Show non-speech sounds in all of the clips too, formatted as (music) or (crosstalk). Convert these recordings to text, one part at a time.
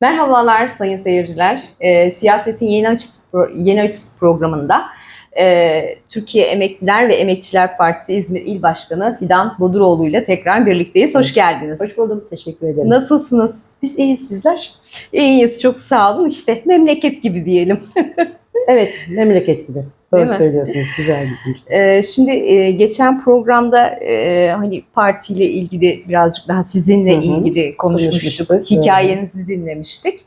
Merhabalar sayın seyirciler. Ee, Siyasetin Yeni Açısı, Pro- Yeni Açısı programında e, Türkiye Emekliler ve Emekçiler Partisi İzmir İl Başkanı Fidan Boduroğlu ile tekrar birlikteyiz. Hoş geldiniz. Hoş buldum. Teşekkür ederim. Nasılsınız? Biz iyiyiz sizler. İyiyiz, çok sağ olun. İşte memleket gibi diyelim. (laughs) Evet, memleket gibi. Değil Doğru mi? söylüyorsunuz. Güzel bir gün. Ee, şimdi e, geçen programda e, hani partiyle ilgili birazcık daha sizinle Hı hı. ilgili konuşmuştuk. Konuşmuştuk, Hikayenizi dinlemiştik.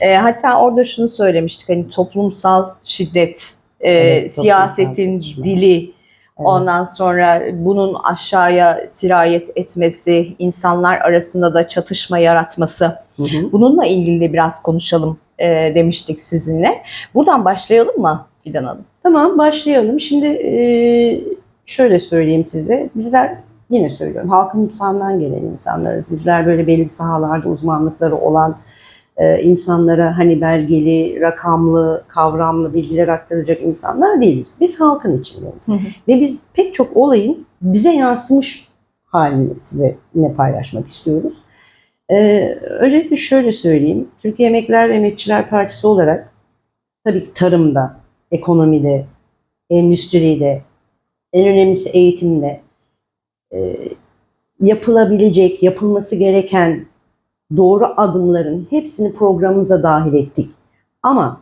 E, hatta orada şunu söylemiştik hani toplumsal şiddet, e, Evet, toplumsal siyasetin çatışma. dili, Evet. ondan sonra bunun aşağıya sirayet etmesi, insanlar arasında da çatışma yaratması. Hı hı. Bununla ilgili de biraz konuşalım e, demiştik sizinle. Buradan başlayalım mı Fidan Hanım? Tamam başlayalım. Şimdi e, şöyle söyleyeyim size. Bizler yine söylüyorum halkın mutfağından gelen insanlarız. Bizler böyle belli sahalarda uzmanlıkları olan e, insanlara hani belgeli, rakamlı, kavramlı bilgiler aktaracak insanlar değiliz. Biz halkın içindeyiz. Hı hı. Ve biz pek çok olayın bize yansımış halini size yine paylaşmak istiyoruz. Ee, öncelikle şöyle söyleyeyim. Türkiye Emekliler ve Emekçiler Partisi olarak tabii ki tarımda, ekonomide, endüstride, en önemlisi eğitimde e, yapılabilecek, yapılması gereken doğru adımların hepsini programımıza dahil ettik. Ama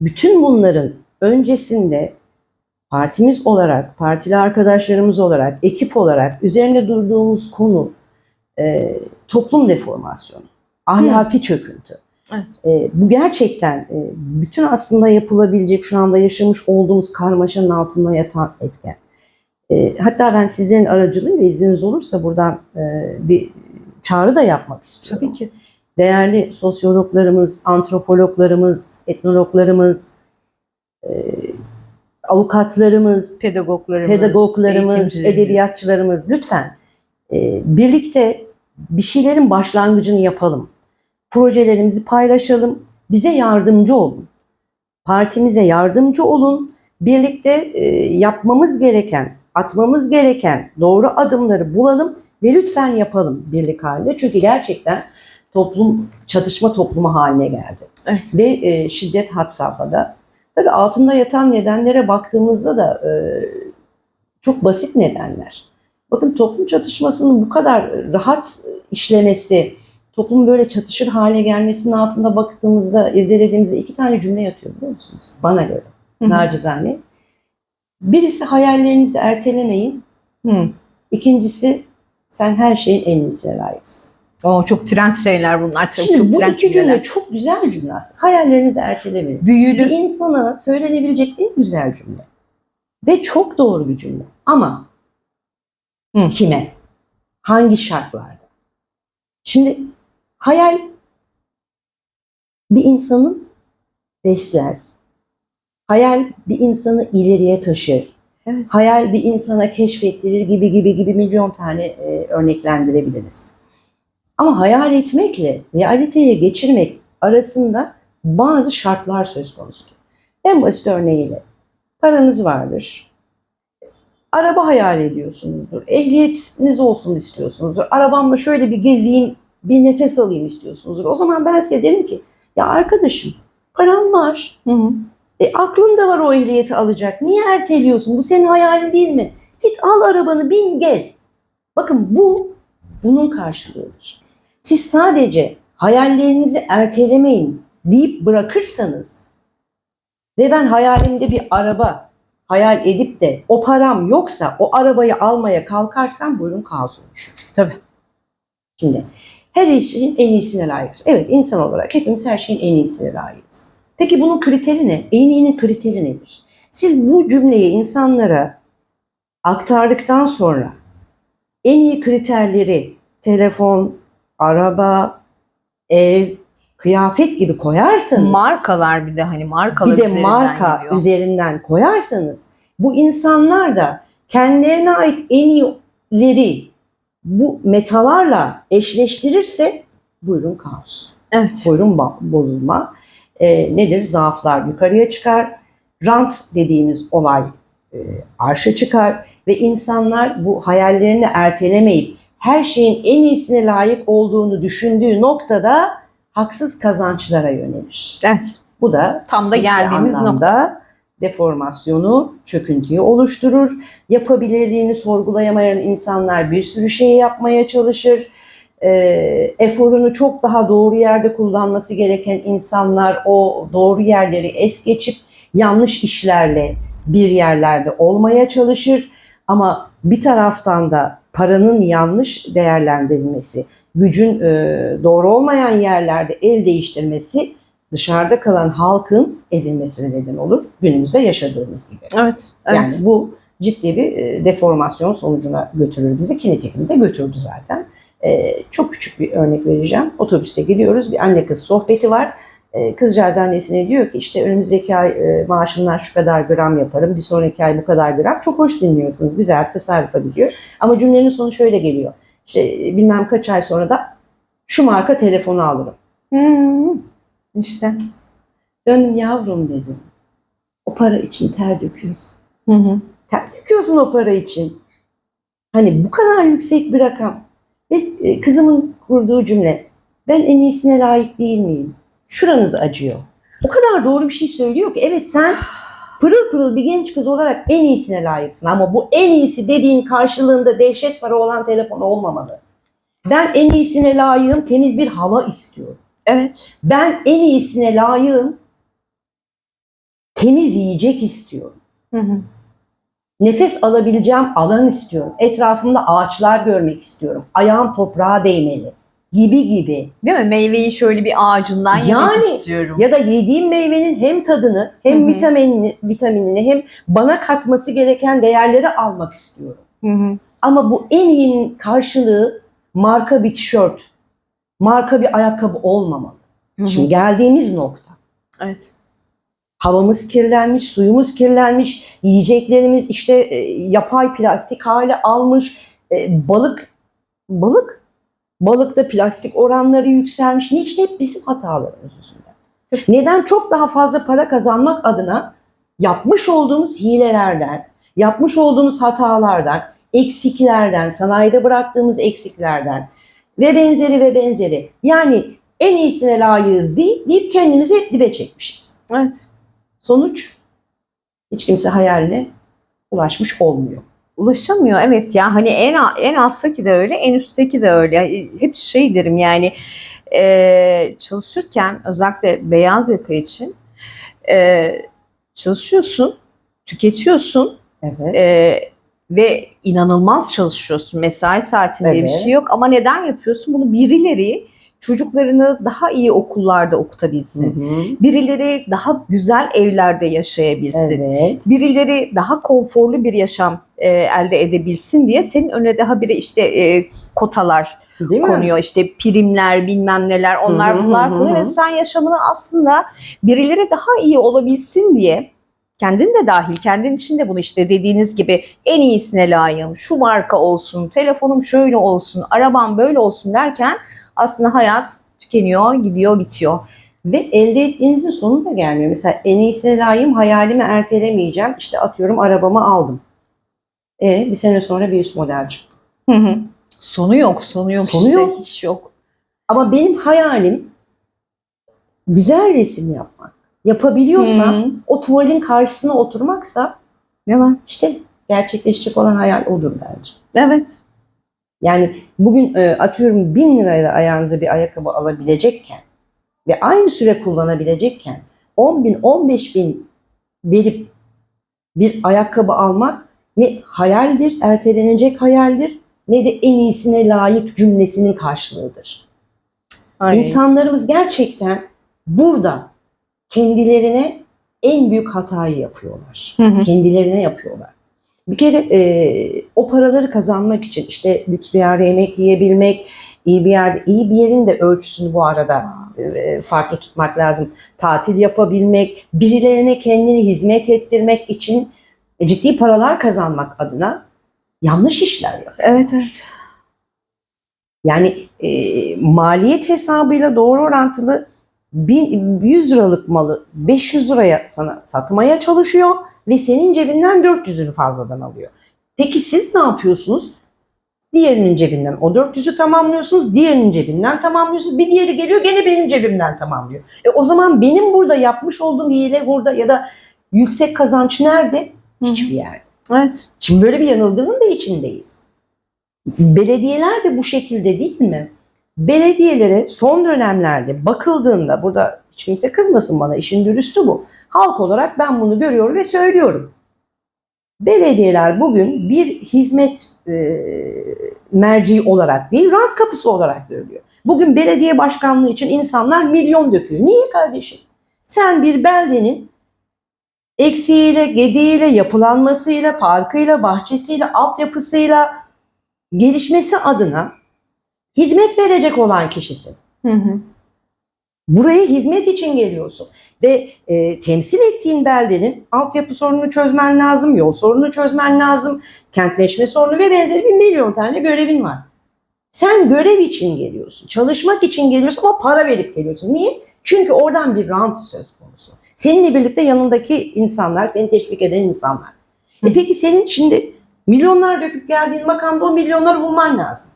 bütün bunların öncesinde partimiz olarak, partili arkadaşlarımız olarak, ekip olarak üzerinde durduğumuz konu e, toplum deformasyonu, ahlaki çöküntü. Evet. E, bu gerçekten e, bütün aslında yapılabilecek şu anda yaşamış olduğumuz karmaşanın altında yatan etken. E, hatta ben sizlerin aracılığıyla izniniz olursa buradan e, bir çağrı da yapmak istiyorum Tabii ki. değerli sosyologlarımız, antropologlarımız, etnologlarımız, e, avukatlarımız, Pedagoglarımız, pedagoglarımız, edebiyatçılarımız lütfen e, birlikte bir şeylerin başlangıcını yapalım. Projelerimizi paylaşalım. Bize yardımcı olun. Partimize yardımcı olun. Birlikte e, yapmamız gereken, atmamız gereken doğru adımları bulalım ve lütfen yapalım birlik halinde. Çünkü gerçekten toplum çatışma toplumu haline geldi. Evet. Ve e, şiddet had safhada. Tabii altında yatan nedenlere baktığımızda da e, çok basit nedenler. Bakın toplum çatışmasının bu kadar rahat işlemesi, toplumun böyle çatışır hale gelmesinin altında baktığımızda irdelediğimizde iki tane cümle yatıyor biliyor musunuz? Bana göre, nacizane. Birisi hayallerinizi ertelemeyin. Hı. İkincisi sen her şeyin en iyisine layıksın. Oo, çok trend şeyler bunlar. Çok, Şimdi çok bu trend iki cümle çok güzel cümle aslında. Hayallerinizi ertelemeyin. Bir Büyülü. insana söylenebilecek en güzel cümle. Ve çok doğru bir cümle. Ama Hı. kime? Hangi şartlarda? Şimdi hayal bir insanın besler. Hayal bir insanı ileriye taşır. Evet. Hayal bir insana keşfettirir gibi gibi gibi milyon tane e, örneklendirebiliriz. Ama hayal etmekle realiteye geçirmek arasında bazı şartlar söz konusudur. En basit örneğiyle paranız vardır. Araba hayal ediyorsunuzdur. Ehliyetiniz olsun istiyorsunuzdur. Arabamla şöyle bir gezeyim, bir nefes alayım istiyorsunuzdur. O zaman ben size derim ki ya arkadaşım param var. Hı hı. E, aklında var o ehliyeti alacak. Niye erteliyorsun? Bu senin hayalin değil mi? Git al arabanı bin gez. Bakın bu bunun karşılığıdır. Siz sadece hayallerinizi ertelemeyin deyip bırakırsanız ve ben hayalimde bir araba hayal edip de o param yoksa o arabayı almaya kalkarsam buyurun kaos oluşur. Tabii. Şimdi her işin en iyisine layıksın. Evet insan olarak hepimiz her şeyin en iyisine layığız. Peki bunun kriteri ne? En iyinin kriteri nedir? Siz bu cümleyi insanlara aktardıktan sonra en iyi kriterleri telefon, araba, ev, kıyafet gibi koyarsanız Markalar bir de hani markalar bir de üzerinden marka gidiyor. üzerinden koyarsanız bu insanlar da kendilerine ait en iyileri bu metalarla eşleştirirse buyurun kaos. Evet. Buyurun bozulma. Ee, nedir? Zaaflar yukarıya çıkar. Rant dediğimiz olay e, arşa çıkar ve insanlar bu hayallerini ertelemeyip her şeyin en iyisine layık olduğunu düşündüğü noktada haksız kazançlara yönelir. Evet. Bu da Tam da geldiğimiz nokta. deformasyonu, çöküntüyü oluşturur. Yapabilirliğini sorgulayamayan insanlar bir sürü şeyi yapmaya çalışır. Ee, eforunu çok daha doğru yerde kullanması gereken insanlar o doğru yerleri es geçip yanlış işlerle bir yerlerde olmaya çalışır. Ama bir taraftan da paranın yanlış değerlendirilmesi, gücün e, doğru olmayan yerlerde el değiştirmesi dışarıda kalan halkın ezilmesine neden olur. Günümüzde yaşadığımız gibi. Evet. evet. Yani bu ciddi bir e, deformasyon sonucuna götürür bizi. Ki nitekim de götürdü zaten. E, çok küçük bir örnek vereceğim. Otobüste gidiyoruz. Bir anne kız sohbeti var. E, kızcağız annesine diyor ki işte önümüzdeki ay e, maaşımdan şu kadar gram yaparım. Bir sonraki ay bu kadar gram. Çok hoş dinliyorsunuz. Güzel tasarrufa gidiyor. Ama cümlenin sonu şöyle geliyor. İşte e, bilmem kaç ay sonra da şu marka telefonu alırım. Hmm. İşte. Döndüm yavrum dedim. O para için ter döküyorsun. Hı hı. Ter döküyorsun o para için. Hani bu kadar yüksek bir rakam. Ve e, kızımın kurduğu cümle. Ben en iyisine layık değil miyim? Şuranız acıyor. O kadar doğru bir şey söylüyor ki. Evet sen pırıl pırıl bir genç kız olarak en iyisine layıksın. Ama bu en iyisi dediğin karşılığında dehşet para olan telefon olmamalı. Ben en iyisine layığım temiz bir hava istiyorum. Evet. Ben en iyisine layığım temiz yiyecek istiyorum. Hı hı. Nefes alabileceğim alan istiyorum. Etrafımda ağaçlar görmek istiyorum. Ayağım toprağa değmeli. Gibi gibi. Değil mi? Meyveyi şöyle bir ağacından yemek Yani, istiyorum. Ya da yediğim meyvenin hem tadını hem Hı hı. vitaminini, vitaminini hem bana katması gereken değerleri almak istiyorum. Hı hı. Ama bu en iyinin karşılığı marka bir tişört, marka bir ayakkabı olmamalı. Hı hı. Şimdi geldiğimiz nokta. Evet. Havamız kirlenmiş, suyumuz kirlenmiş, yiyeceklerimiz işte e, yapay plastik hale almış, e, balık, balık, balıkta plastik oranları yükselmiş. Niçin hep bizim hatalarımız yüzünden? Neden çok daha fazla para kazanmak adına yapmış olduğumuz hilelerden, yapmış olduğumuz hatalardan, eksiklerden, sanayide bıraktığımız eksiklerden ve benzeri ve benzeri. Yani en iyisine layığız değil deyip kendimizi hep dibe çekmişiz. Evet. Sonuç hiç kimse hayaline ulaşmış olmuyor. Ulaşamıyor evet ya hani en en alttaki de öyle en üstteki de öyle hep şey derim yani e, çalışırken özellikle beyaz yaka için e, çalışıyorsun tüketiyorsun Evet. e, ve inanılmaz çalışıyorsun mesai saatinde bir Evet. şey yok ama neden yapıyorsun bunu birileri çocuklarını daha iyi okullarda okutabilsin birileri daha güzel evlerde yaşayabilsin Evet. birileri daha konforlu bir yaşam e, elde edebilsin diye senin önüne daha biri işte e, kotalar Değil mi? konuyor işte primler bilmem neler onlar Hı hı bunlar hı hı. konuyor ve sen yaşamını aslında birileri daha iyi olabilsin diye kendin de dahil kendin için de bunu işte dediğiniz gibi en iyisine layığım şu marka olsun telefonum şöyle olsun arabam böyle olsun derken aslında hayat tükeniyor gidiyor bitiyor. Ve elde ettiğinizin sonu da gelmiyor. Mesela en iyisine layığım hayalimi ertelemeyeceğim. İşte atıyorum arabamı aldım. E bir sene sonra bir üst model çıktı. Hı hı. Sonu yok, sonu yok Sonu işte, yok. hiç yok. Ama benim hayalim güzel resim yapmak. Yapabiliyorsam Hı. o tuvalin karşısına oturmaksa Değil mi? işte gerçekleşecek olan hayal odur bence. Evet. Yani bugün e, atıyorum bin lirayla ayağınıza bir ayakkabı alabilecekken ve aynı süre kullanabilecekken 10 bin 15 bin verip bir ayakkabı almak ne hayaldir, ertelenecek hayaldir ne de en iyisine layık cümlesinin karşılığıdır. Aynen. İnsanlarımız gerçekten burada kendilerine en büyük hatayı yapıyorlar Hı hı. kendilerine yapıyorlar. Bir kere e, o paraları kazanmak için işte lüks bir yerde yemek yiyebilmek, iyi bir yerde, iyi bir yerin de ölçüsünü bu arada e, farklı tutmak lazım. Tatil yapabilmek, birilerine kendini hizmet ettirmek için e, ciddi paralar kazanmak adına yanlış işler yapıyor. Evet evet. Yani e, maliyet hesabıyla doğru orantılı bin- 100 liralık malı 500 liraya sana satmaya çalışıyor ve senin cebinden 400'ünü fazladan alıyor. Peki siz ne yapıyorsunuz? Diğerinin cebinden o 400'ü tamamlıyorsunuz. Diğerinin cebinden tamamlıyorsunuz. Bir diğeri geliyor gene benim cebimden tamamlıyor. E o zaman benim burada yapmış olduğum hile burada ya da yüksek kazanç nerede? Hiçbir yerde. Evet. Şimdi böyle bir yanılgının da içindeyiz. Belediyeler de bu şekilde değil mi? Belediyelere son dönemlerde bakıldığında burada hiç kimse kızmasın bana işin dürüstü bu. Halk olarak ben bunu görüyorum ve söylüyorum. Belediyeler bugün bir hizmet e, merci olarak değil rant kapısı olarak görülüyor. Bugün belediye başkanlığı için insanlar milyon döküyor. Niye kardeşim? Sen bir beldenin eksiğiyle, gediğiyle, yapılanmasıyla, parkıyla, bahçesiyle, altyapısıyla gelişmesi adına hizmet verecek olan kişisin. Hı hı. Buraya hizmet için geliyorsun ve e, temsil ettiğin beldenin altyapı sorununu çözmen lazım, yol sorununu çözmen lazım, kentleşme sorunu ve benzeri bir milyon tane görevin var. Sen görev için geliyorsun, çalışmak için geliyorsun ama para verip geliyorsun. Niye? Çünkü oradan bir rant söz konusu. Seninle birlikte yanındaki insanlar, seni teşvik eden insanlar. E peki senin şimdi milyonlar döküp geldiğin makamda o milyonları bulman lazım.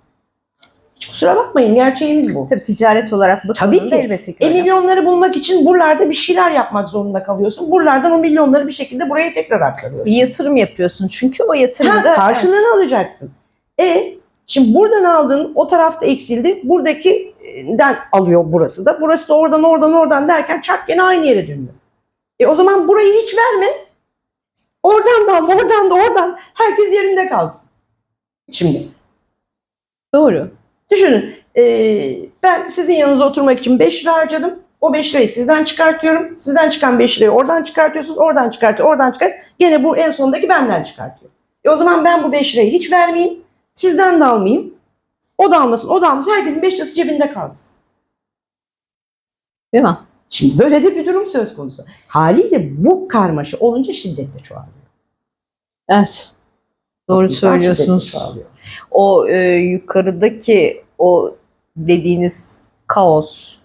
Kusura bakmayın gerçeğimiz bu. Tabii ticaret olarak Tabii bakıldığında ki. elbette ki E öyle. milyonları bulmak için buralarda bir şeyler yapmak zorunda kalıyorsun. Buralardan o milyonları bir şekilde buraya tekrar aktarıyorsun. bir yatırım yapıyorsun çünkü o Ha, yatırımda karşılığını alacaksın. E şimdi buradan aldın o tarafta eksildi. Buradakinden alıyor burası da. Burası da oradan oradan oradan derken çak gene aynı yere dönüyor. E o zaman burayı hiç verme. Oradan da al, oradan da oradan. Herkes yerinde kalsın. Şimdi doğru. Düşünün e, ben sizin yanınıza oturmak için 5 lira harcadım. O 5 lirayı sizden çıkartıyorum. Sizden çıkan 5 lirayı oradan çıkartıyorsunuz. Oradan çıkartıyor. Oradan çıkart. Gene bu en sondaki benden çıkartıyor. E o zaman ben bu 5 lirayı hiç vermeyeyim. Sizden de almayayım. O da almasın. O da almasın. Herkesin 5 lirası cebinde kalsın. Değil mi? Şimdi böyle de bir durum söz konusu. Haliyle bu karmaşa olunca şiddetle çoğalıyor. Evet. Doğru İnsan söylüyorsunuz. O e, yukarıdaki o dediğiniz kaos,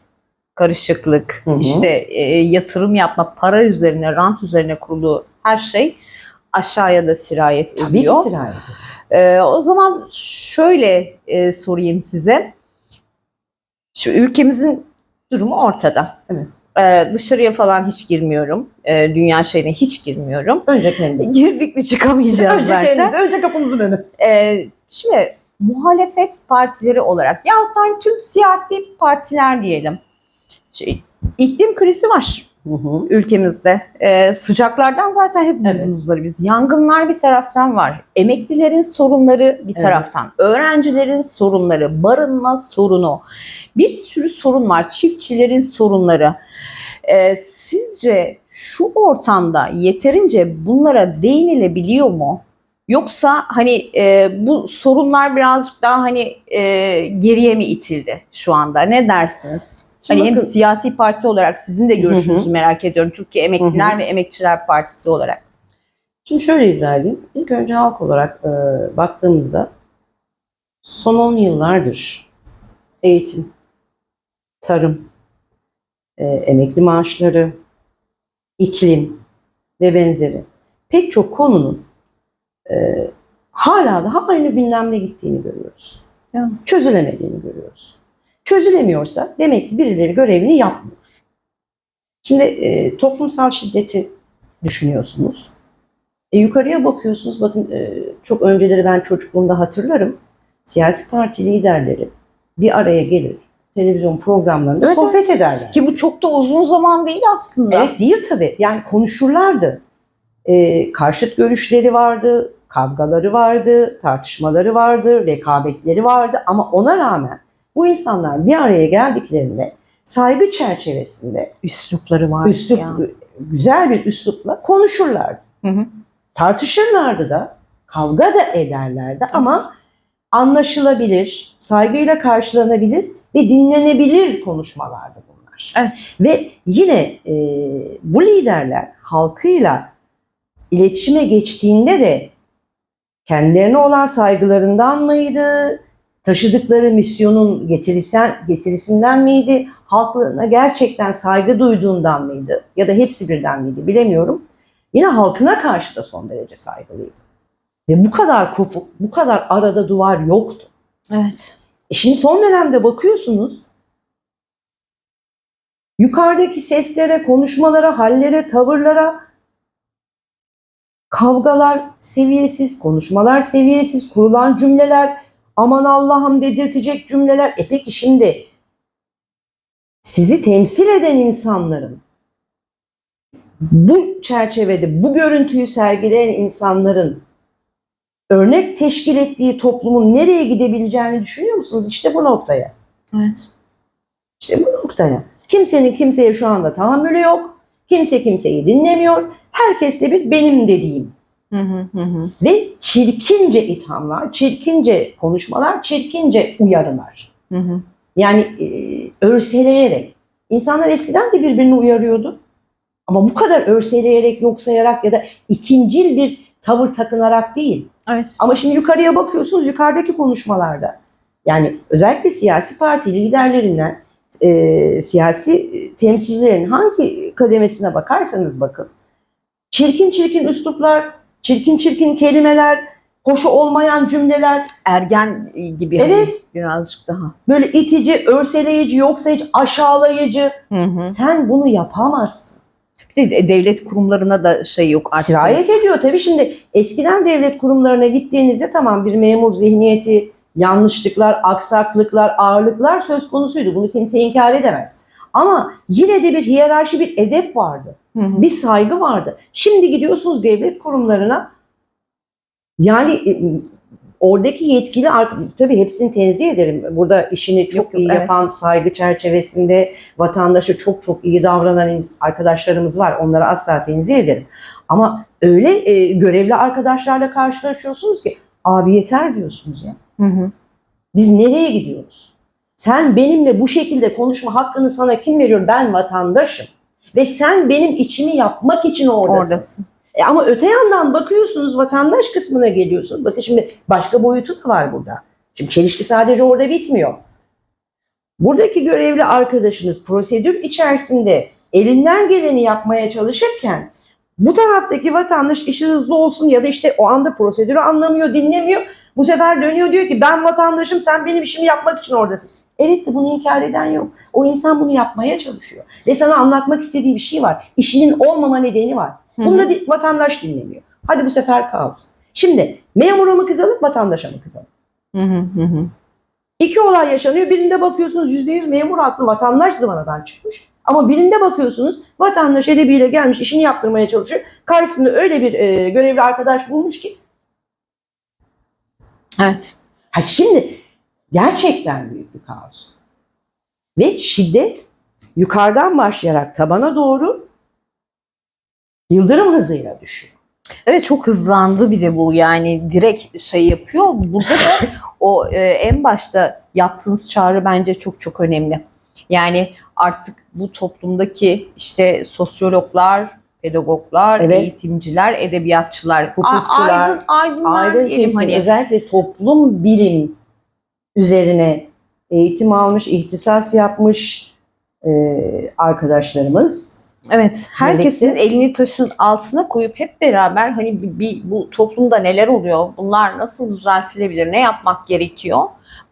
karışıklık, Hı hı. işte e, yatırım yapma, para üzerine, rant üzerine kurulu her şey aşağıya da sirayet Tabii ediyor. sirayet ediyor. Ee, o zaman şöyle e, sorayım size. Şu ülkemizin durumu ortada. Evet. Ee, dışarıya falan hiç girmiyorum. Ee, dünya şeyine hiç girmiyorum. Önce kendimiz. (laughs) Girdik mi çıkamayacağız Önce zaten. kendimiz. Önce kapımızın önü. Ee, şimdi muhalefet partileri olarak yahut da tüm siyasi partiler diyelim. Şey, iklim krizi var Hı hı. ülkemizde. Ee, sıcaklardan zaten hepimiz Evet. muzdaribiz. Yangınlar bir taraftan var. Emeklilerin sorunları bir Evet. taraftan. Öğrencilerin sorunları, barınma sorunu. Bir sürü sorun var. Çiftçilerin sorunları. Ee, sizce şu ortamda yeterince bunlara değinilebiliyor mu? Yoksa hani e, bu sorunlar birazcık daha hani e, geriye mi itildi şu anda? Ne dersiniz? Şimdi hani hem bakın- siyasi parti olarak sizin de görüşünüzü merak ediyorum. Türkiye Emekliler Hı ve Emekçiler Partisi olarak. Şimdi şöyle izah edeyim. İlk önce halk olarak e, baktığımızda son 10 yıllardır eğitim, tarım, e, emekli maaşları, iklim ve benzeri pek çok konunun e, hala daha aynı gündemde gittiğini görüyoruz. Evet. Çözülemediğini görüyoruz. Çözülemiyorsa demek ki birileri görevini yapmıyor. Şimdi e, toplumsal şiddeti düşünüyorsunuz. E, yukarıya bakıyorsunuz. Bakın e, çok önceleri ben çocukluğumda hatırlarım. Siyasi parti liderleri bir araya gelir. Televizyon programlarında Evet, sohbet ederler. Ki bu çok da uzun zaman değil aslında. Evet değil tabii. Yani konuşurlardı. E, karşıt görüşleri vardı, kavgaları vardı, tartışmaları vardı, rekabetleri vardı. Ama ona rağmen bu insanlar bir araya geldiklerinde saygı çerçevesinde Üslupları var. üslup, ya. güzel bir üslupla konuşurlardı. Hı hı. Tartışırlardı da, kavga da ederlerdi ama anlaşılabilir, saygıyla karşılanabilir ve dinlenebilir konuşmalardı bunlar. Evet. Ve yine e, bu liderler halkıyla iletişime geçtiğinde de kendilerine olan saygılarından mıydı? Taşıdıkları misyonun getirisen, getirisinden miydi? Halklarına gerçekten saygı duyduğundan mıydı? Ya da hepsi birden miydi bilemiyorum. Yine halkına karşı da son derece saygılıydı. Ve bu kadar kopuk, bu kadar arada duvar yoktu. Evet. E şimdi son dönemde bakıyorsunuz yukarıdaki seslere, konuşmalara, hallere, tavırlara kavgalar seviyesiz, konuşmalar seviyesiz, kurulan cümleler, aman Allah'ım dedirtecek cümleler. E peki şimdi sizi temsil eden insanların bu çerçevede bu görüntüyü sergileyen insanların örnek teşkil ettiği toplumun nereye gidebileceğini düşünüyor musunuz? İşte bu noktaya. Evet. İşte bu noktaya. Kimsenin kimseye şu anda tahammülü yok. Kimse kimseyi dinlemiyor. Herkes de bir benim dediğim. Hı hı hı hı. Ve çirkince ithamlar, çirkince konuşmalar, çirkince uyarılar. Hı hı. Yani e, örseleyerek. İnsanlar eskiden de birbirini uyarıyordu. Ama bu kadar örseleyerek, yok sayarak ya da ikincil bir tavır takınarak değil. Evet. Ama şimdi yukarıya bakıyorsunuz yukarıdaki konuşmalarda. Yani özellikle siyasi parti liderlerinden e, siyasi temsilcilerin hangi kademesine bakarsanız bakın. Çirkin çirkin üsluplar, çirkin çirkin kelimeler, hoşu olmayan cümleler, Ergen gibi Evet. hani birazcık daha. böyle itici, örseleyici, yok sayıcı, aşağılayıcı. Hı hı. Sen bunu yapamazsın. Bir de devlet kurumlarına da şey yok artık. Sirayet ediyor tabii şimdi eskiden devlet kurumlarına gittiğinizde tamam bir memur zihniyeti, yanlışlıklar, aksaklıklar, ağırlıklar söz konusuydu. Bunu kimse inkar edemez. Ama yine de bir hiyerarşi, bir edep vardı. Hı hı. Bir saygı vardı. Şimdi gidiyorsunuz devlet kurumlarına yani e, oradaki yetkili tabii hepsini tenzih ederim. Burada işini çok Yok, yok, iyi evet. yapan saygı çerçevesinde vatandaşa çok çok iyi davranan arkadaşlarımız var. Onlara asla tenzih ederim. Ama öyle e, görevli arkadaşlarla karşılaşıyorsunuz ki abi yeter diyorsunuz ya. Hı hı. Biz nereye gidiyoruz? Sen benimle bu şekilde konuşma hakkını sana kim veriyor? Ben vatandaşım. Ve sen benim içimi yapmak için oradasın. Oradasın. E ama öte yandan bakıyorsunuz vatandaş kısmına geliyorsunuz. Bakın şimdi başka boyutu da var burada. Şimdi çelişki sadece orada bitmiyor. Buradaki görevli arkadaşınız prosedür içerisinde elinden geleni yapmaya çalışırken bu taraftaki vatandaş işi hızlı olsun ya da işte o anda prosedürü anlamıyor, dinlemiyor. Bu sefer dönüyor diyor ki ben vatandaşım sen benim işimi yapmak için oradasın. Evet de bunu inkar eden yok. O insan bunu yapmaya çalışıyor. Ve sana anlatmak istediği bir şey var. İşinin olmama nedeni var. Bunu da vatandaş dinlemiyor. Hadi bu sefer kaos. Şimdi memura mı kızalım, vatandaşa mı kızalım? Hı hı hı hı. İki olay yaşanıyor. Birinde bakıyorsunuz yüzde yüz memur haklı, vatandaş zıvanadan çıkmış. Ama birinde bakıyorsunuz vatandaş edebiyle gelmiş, işini yaptırmaya çalışıyor. Karşısında öyle bir e, görevli arkadaş bulmuş ki. Evet. Ha şimdi gerçekten büyük bir kaos. Ve şiddet yukarıdan başlayarak tabana doğru yıldırım hızıyla düşüyor. Evet çok hızlandı bir de bu yani direkt şey yapıyor. Burada da (laughs) o e, en başta yaptığınız çağrı bence çok çok önemli. Yani artık bu toplumdaki işte sosyologlar, pedagoglar, Evet. eğitimciler, edebiyatçılar, Hukukçular, aydın, aydınlar Aydın diyelim hani. özellikle toplum bilim üzerine eğitim almış, ihtisas yapmış e, arkadaşlarımız. Evet, herkesin elini taşın altına koyup hep beraber hani bir, bir- bu toplumda neler oluyor, bunlar nasıl düzeltilebilir, ne yapmak gerekiyor?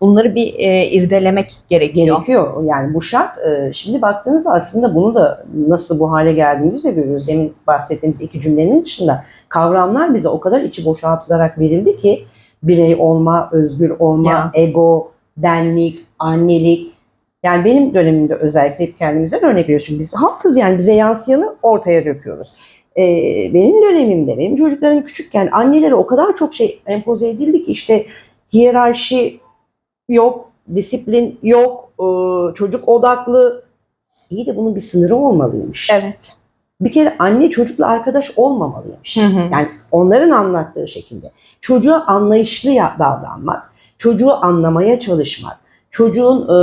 Bunları bir e, irdelemek gerekiyor. Gerekiyor. Yani bu şart. e, şimdi baktığınızda aslında bunu da nasıl bu hale geldiğimizi de görüyoruz. Demin bahsettiğimiz iki cümlenin dışında kavramlar bize o kadar içi boşaltılarak verildi ki birey olma, özgür olma, Ya. ego, benlik, annelik. Yani benim dönemimde özellikle hep kendimizden örnek veriyoruz. Çünkü biz halkız yani bize yansıyanı ortaya döküyoruz. Ee, benim dönemimde, benim çocuklarım küçükken annelere o kadar çok şey empoze edildi ki işte hiyerarşi yok, disiplin yok, e, çocuk odaklı. İyi de bunun bir sınırı olmalıymış. Evet. Bir kere anne çocukla arkadaş olmamalıymış. Hı hı. Yani onların anlattığı şekilde. Çocuğa anlayışlı davranmak, çocuğu anlamaya çalışmak, çocuğun e,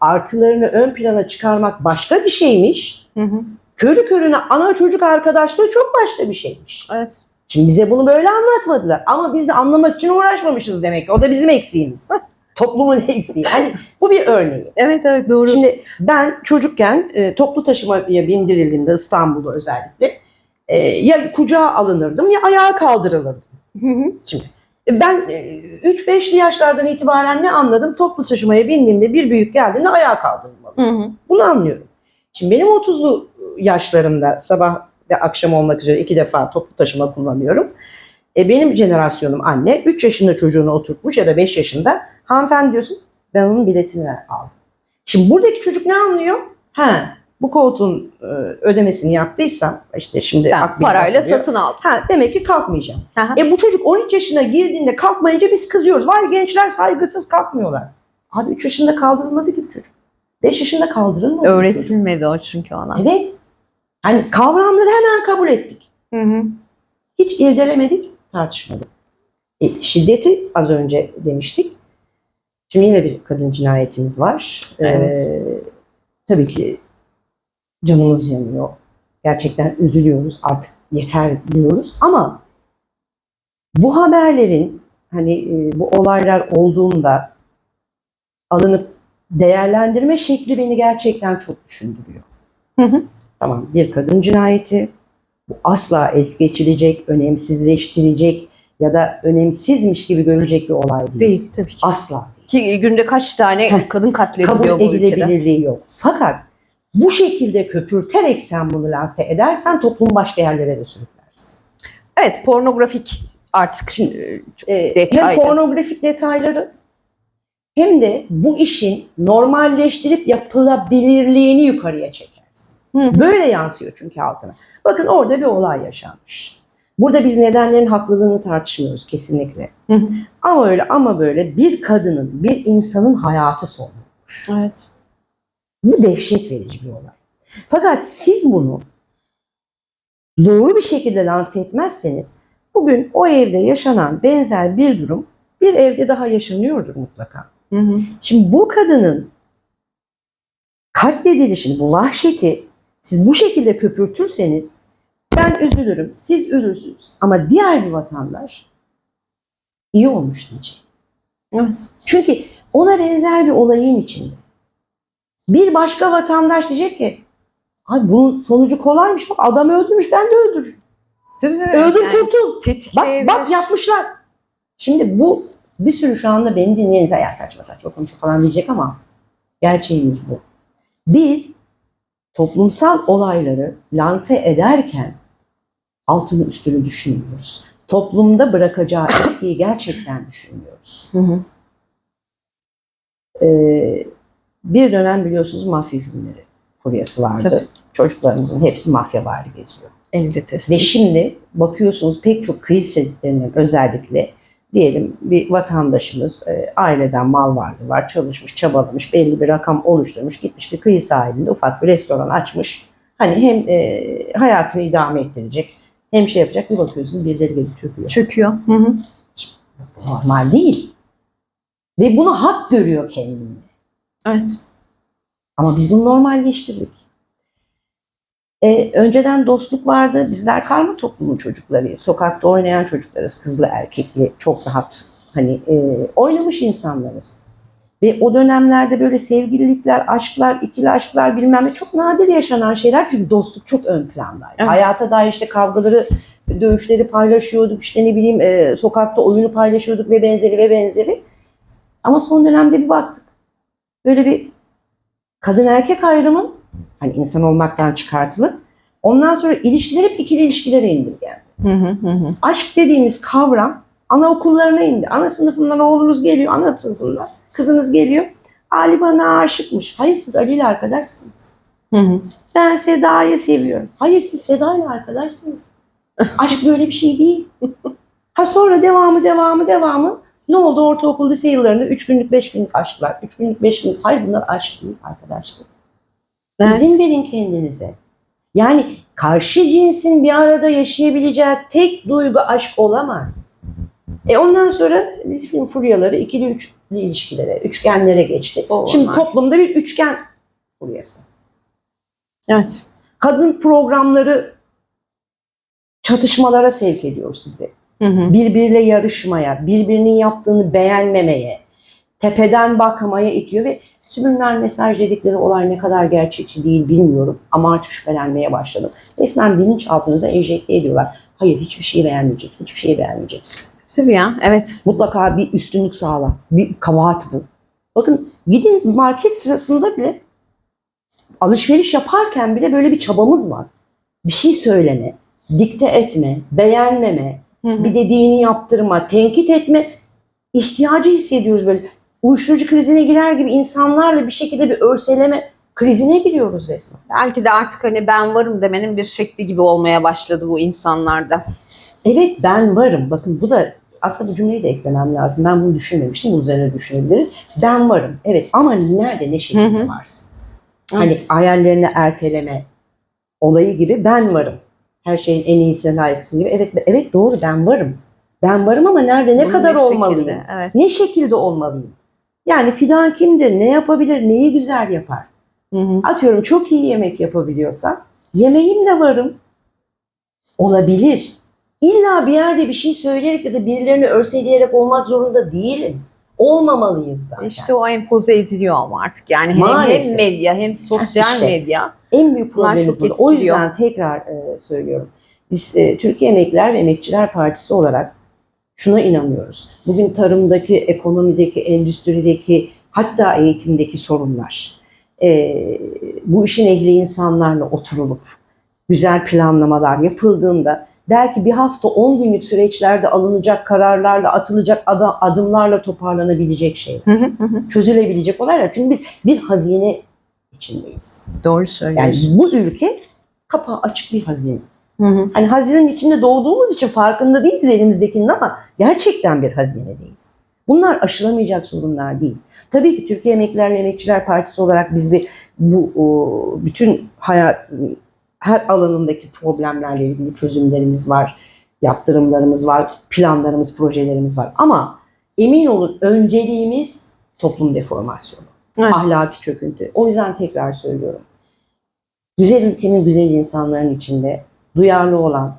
artılarını ön plana çıkarmak başka bir şeymiş. Hı hı. Körü körüne ana çocuk arkadaşlığı çok başka bir şeymiş. Evet. Şimdi bize bunu böyle anlatmadılar. Ama biz de anlamak için uğraşmamışız demek. O da bizim eksiğimiz. (laughs) Toplumun eksiği. Hani bu bir örneği. Evet evet doğru. Şimdi ben çocukken e, toplu taşımaya bindirildiğimde İstanbul'da özellikle e, ya kucağa alınırdım ya ayağa kaldırılırdım. Hı hı. Ben e, 3-5'li yaşlardan itibaren ne anladım? Toplu taşımaya bindiğimde bir büyük geldiğinde ayağa kaldırılmalı. Hı hı. Bunu anlıyorum. Şimdi benim 30'lu yaşlarımda sabah ve akşam olmak üzere iki defa toplu taşıma kullanıyorum. E benim jenerasyonum anne 3 yaşında çocuğunu oturtmuş ya da 5 yaşında hanımefendi diyorsun ben onun biletini aldım. Şimdi buradaki çocuk ne anlıyor? Ha bu koltuğun e, ödemesini yaptıysam işte şimdi Ben parayla satın aldım. Ha demek ki kalkmayacağım. Aha. E bu çocuk 13 yaşına girdiğinde kalkmayınca biz kızıyoruz. Vay gençler saygısız kalkmıyorlar. Abi 3 yaşında kaldırılmadı ki çocuk. 5 yaşında kaldırılmadı. çocuk. Öğretilmedi o çünkü ona. Evet. Hani kavramları hemen kabul ettik. Hı hı. Hiç irdelemedik, tartışmadık. E, şiddeti az önce demiştik. Şimdi yine bir kadın cinayetimiz var. Evet. Ee, tabii ki canımız yanıyor. Gerçekten üzülüyoruz. Artık yeter diyoruz. Ama bu haberlerin hani e, bu olaylar olduğunda alınıp değerlendirme şekli beni gerçekten çok düşündürüyor. Hı hı. Tamam bir kadın cinayeti. Bu asla es geçilecek, önemsizleştirilecek ya da önemsizmiş gibi görülecek bir olay değil. Değil tabii ki. Asla. Ki günde kaç tane kadın katlediliyor Kabul bu ülkede. edilebilirliği yok. Fakat bu şekilde köpürterek sen bunu lanse edersen toplumu başka yerlere de sürüklersin. Evet pornografik artık Şimdi, e, hem detaylı. pornografik detayları hem de bu işin normalleştirip yapılabilirliğini yukarıya çekersin. Hı hı. Böyle yansıyor çünkü halkına. Bakın orada bir olay yaşanmış. Burada biz nedenlerin haklılığını tartışmıyoruz kesinlikle. Hı hı. Ama öyle ama böyle bir kadının, bir insanın hayatı son. Evet. Bu dehşet verici bir olay. Fakat siz bunu doğru bir şekilde lanse etmezseniz bugün o evde yaşanan benzer bir durum bir evde daha yaşanıyordur mutlaka. Hı hı. Şimdi bu kadının katledilişini, bu vahşeti siz bu şekilde köpürtürseniz ben üzülürüm, siz üzülürsünüz. Ama diğer bir vatandaş iyi olmuş diyecek. Evet. Çünkü ona benzer bir olayın içinde. Bir başka vatandaş diyecek ki Ay bunun sonucu kolaymış bak adam öldürmüş ben de öldürürüm. Tabii tabii. Öldür Yani kurtul. Bak bak yapmışlar. Şimdi bu bir sürü şu anda beni dinleyeninize ya saçma saçma konuşuyor falan diyecek ama gerçeğimiz bu. Biz toplumsal olayları lanse ederken altını üstünü düşünmüyoruz. Toplumda bırakacağı etkiyi gerçekten düşünmüyoruz. Hı hı. Ee, bir dönem biliyorsunuz mafya filmleri furyası vardı. Tabii. Çocuklarımızın hepsi mafya bari geziyor. Elde Ve tespit. şimdi bakıyorsunuz pek çok kriz şeritlerinden özellikle diyelim bir vatandaşımız e, aileden mal varlığı var, çalışmış, çabalamış, belli bir rakam oluşturmuş, gitmiş bir kıyı sahilinde ufak bir restoran açmış. Hani hem e, hayatını idame ettirecek hem şey yapacak bir bakıyorsunuz birileri gelip çöküyor. Çöküyor. Hı hı. Normal değil. Ve bunu hak görüyor kendini. Evet. Ama biz bunu normalleştirdik. Ee, önceden dostluk vardı. Bizler karma toplumun çocuklarıyız. Sokakta oynayan çocuklarız. Kızlı erkekli çok rahat hani e, oynamış insanlarız. Ve o dönemlerde böyle sevgililikler, aşklar, ikili aşklar bilmem ne çok nadir yaşanan şeyler. Çünkü dostluk çok ön plandaydı. Evet. Hayata dair işte kavgaları, dövüşleri paylaşıyorduk. işte ne bileyim e, sokakta oyunu paylaşıyorduk ve benzeri ve benzeri. Ama son dönemde bir baktık. Böyle bir kadın erkek ayrımı hani insan olmaktan çıkartılıp ondan sonra ilişkiler hep ikili ilişkilere indirgendi. Hı hı hı hı. Aşk dediğimiz kavram anaokullarına indi. Ana sınıfından oğlunuz geliyor, ana sınıfından kızınız geliyor. Ali bana aşıkmış. Hayır siz Ali ile arkadaşsınız. Hı hı. Ben Seda'yı seviyorum. Hayır siz Seda ile arkadaşsınız. Aşk böyle bir şey değil. (laughs) Ha sonra devamı devamı devamı ne oldu ortaokul lise yıllarında 3 günlük 5 günlük aşklar. 3 günlük 5 günlük. Hayır bunlar aşk değil arkadaşlar. Evet. İzin verin kendinize. Yani karşı cinsin bir arada yaşayabileceği tek duygu aşk olamaz. E ondan sonra dizi film furyaları ikili üçlü ilişkilere, üçgenlere geçti. O Şimdi var. toplumda bir üçgen furyası. Evet. Kadın programları çatışmalara sevk ediyor sizi. Hı hı. Birbiriyle yarışmaya, birbirinin yaptığını beğenmemeye, tepeden bakmaya itiyor ve subliminal mesaj dedikleri olay ne kadar gerçekçi değil bilmiyorum ama artık şüphelenmeye başladım. Resmen bilinçaltınıza enjekte ediyorlar. Hayır hiçbir şeyi beğenmeyeceksin. Hiçbir şeyi beğenmeyeceksin. Tabii ya. Evet. Mutlaka bir üstünlük sağla. Bir kabahat bu. Bakın gidin market sırasında bile alışveriş yaparken bile böyle bir çabamız var. Bir şey söyleme, dikte etme, beğenmeme, Hı bir dediğini yaptırma, tenkit etme ihtiyacı hissediyoruz böyle. Uyuşturucu krizine girer gibi insanlarla bir şekilde bir örseleme krizine giriyoruz resmen. Belki de artık hani ben varım demenin bir şekli gibi olmaya başladı bu insanlarda. Evet ben varım. Bakın bu da aslında bu cümleyi de eklemem lazım. Ben bunu düşünmemiştim. Bunun üzerine düşünebiliriz. Ben varım. Evet ama nerede ne şekilde varsın? Hani Evet. hayallerini erteleme olayı gibi ben varım. Her şeyin en iyisine layıksın gibi. Evet evet doğru ben varım. Ben varım ama nerede ne Bunun kadar ne olmalıyım? şekilde, Evet. Ne şekilde olmalıyım? Yani fidan kimdir? Ne yapabilir? Neyi güzel yapar? Hı hı. Atıyorum çok iyi yemek yapabiliyorsa yemeğimle varım. Olabilir. İlla bir yerde bir şey söyleyerek ya da birilerini örseleyerek olmak zorunda değilim. Olmamalıyız zaten. İşte o empoze ediliyor ama artık yani hem, hem Maalesef. medya hem sosyal İşte. medya. En büyük çok bu. O yüzden tekrar e, söylüyorum. Biz e, Türkiye Emekliler ve Emekçiler Partisi olarak şuna inanıyoruz. Bugün tarımdaki, ekonomideki, endüstrideki hatta eğitimdeki sorunlar e, bu işin ehli insanlarla oturulup güzel planlamalar yapıldığında belki bir hafta 10 günlük süreçlerde alınacak kararlarla atılacak ada- adımlarla toparlanabilecek şeyler. Çözülebilecek olaylar. Çünkü biz bir hazine içindeyiz. Doğru Yani söylüyorsun. bu ülke kapağı açık bir hazine. Hı hı. Hani hazinenin içinde doğduğumuz için farkında değiliz elimizdekinin ama gerçekten bir hazinedeyiz. Bunlar aşılamayacak sorunlar değil. Tabii ki Türkiye Emekliler ve Emekçiler Partisi olarak biz de bu o, bütün hayat her alanındaki problemlerle ilgili çözümlerimiz var, yaptırımlarımız var, planlarımız, projelerimiz var. Ama emin olun önceliğimiz toplum deformasyonu Evet. ahlaki çöküntü. O yüzden tekrar söylüyorum. Güzel ülkenin güzel insanların içinde duyarlı olan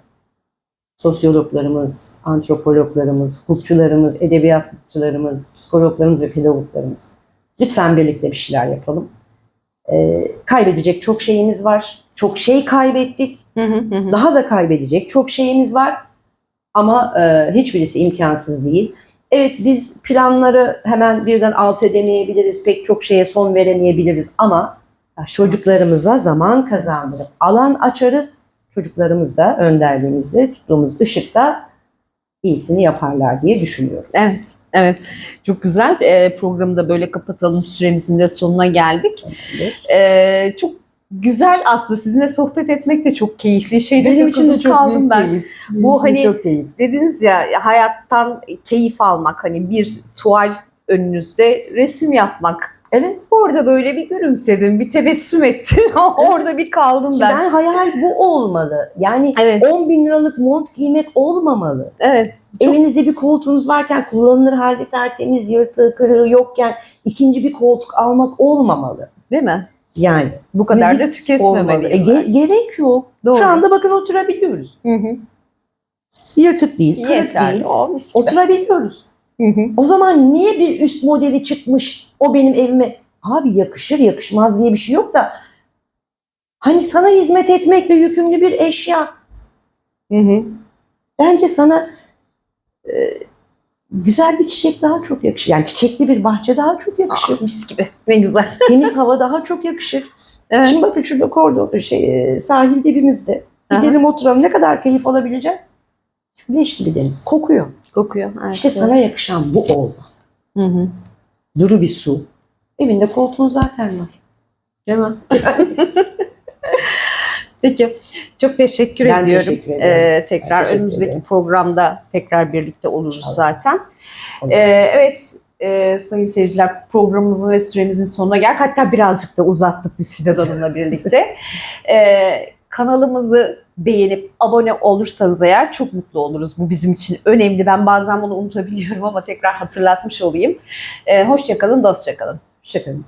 sosyologlarımız, antropologlarımız, hukukçularımız, edebiyatçılarımız, psikologlarımız ve pedagoglarımız. Lütfen birlikte bir şeyler yapalım. Ee, kaybedecek çok şeyimiz var. Çok şey kaybettik. Daha da kaybedecek çok şeyimiz var. Ama e, hiçbirisi imkansız değil. Evet biz planları hemen birden alt edemeyebiliriz. Pek çok şeye son veremeyebiliriz ama çocuklarımıza zaman kazandırıp alan açarız. Çocuklarımız da önderliğimizde tuttuğumuz ışıkta iyisini yaparlar diye düşünüyorum. Evet, evet. Çok güzel. Ee, programı da böyle kapatalım. Süremizin de sonuna geldik. Ee, çok güzel aslında sizinle sohbet etmek de çok keyifli. Şeyde takılıp kaldım ben. keyif. Bu Benim için hani- çok keyif. Dediniz ya hayattan keyif almak hani bir tuval önünüzde resim yapmak. Evet. Orada böyle bir gülümsedim, bir tebessüm ettim. (laughs) Orada bir kaldım Şimdi ben. ben hayal bu olmalı. Yani Evet, 10 bin liralık mont giymek olmamalı. evet. Çok Evinizde bir koltuğunuz varken kullanılır halde tertemiz, yırtığı, kırığı yokken ikinci bir koltuk almak olmamalı. değil mi? Yani Bu kadar Müzik da. E, tüketmemeliyiz. ge- gerek yok. Doğru. Şu anda bakın oturabiliyoruz. Hı hı. Yırtık değil, kırık Yeterli. değil. O. Oturabiliyoruz. Hı hı. O zaman niye bir üst modeli çıkmış o benim evime? Abi yakışır yakışmaz diye bir şey yok da hani sana hizmet etmekle yükümlü bir eşya. Hı hı. Bence sana e, güzel bir çiçek daha çok yakışır. Yani çiçekli bir bahçe daha çok yakışır. Ah, mis gibi. Ne güzel. (laughs) Temiz hava daha çok yakışır. Evet. Şimdi bakın şurada kordon, şey, e, sahil dibimizde. Aha. Gidelim oturalım. Ne kadar keyif alabileceğiz? Leş gibi deniz. Kokuyor. Kokuyor. Evet, İşte sana yakışan bu oldu. Hı hı. Duru bir su. Evinde koltuğun zaten var. Değil mi? (laughs) Peki. Çok teşekkür Ben ediyorum. teşekkür ederim. Ee, tekrar teşekkür önümüzdeki ederim. programda tekrar birlikte oluruz zaten. Olur. Ee, evet e, sayın seyirciler programımızın ve süremizin sonuna geldik. Hatta birazcık da uzattık biz Fidan Hanım'la birlikte. (laughs) Ee, kanalımızı beğenip abone olursanız eğer çok mutlu oluruz. Bu bizim için önemli. Ben bazen bunu unutabiliyorum ama tekrar hatırlatmış olayım. Ee, hoşçakalın, dostça kalın. Hoşçakalın.